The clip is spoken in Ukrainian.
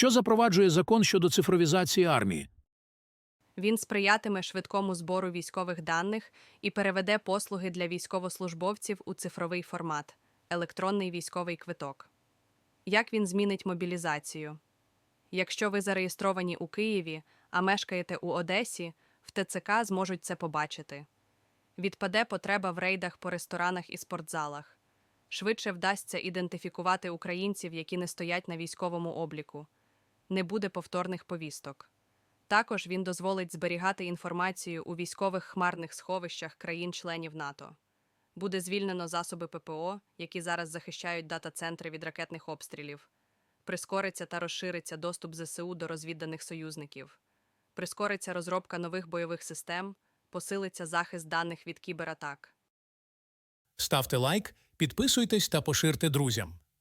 Що запроваджує закон щодо цифровізації армії? Він сприятиме швидкому збору військових даних і переведе послуги для військовослужбовців у цифровий формат електронний військовий квиток. Як він змінить мобілізацію? Якщо ви зареєстровані у Києві, а мешкаєте у Одесі, в ТЦК зможуть це побачити. Відпаде потреба в рейдах по ресторанах і спортзалах. Швидше вдасться ідентифікувати українців, які не стоять на військовому обліку. Не буде повторних повісток. Також він дозволить зберігати інформацію у військових хмарних сховищах країн-членів НАТО. Буде звільнено засоби ППО, які зараз захищають дата-центри від ракетних обстрілів. Прискориться та розшириться доступ ЗСУ до розвідданих союзників. Прискориться розробка нових бойових систем, посилиться захист даних від кібератак. Ставте лайк, підписуйтесь та поширте друзям.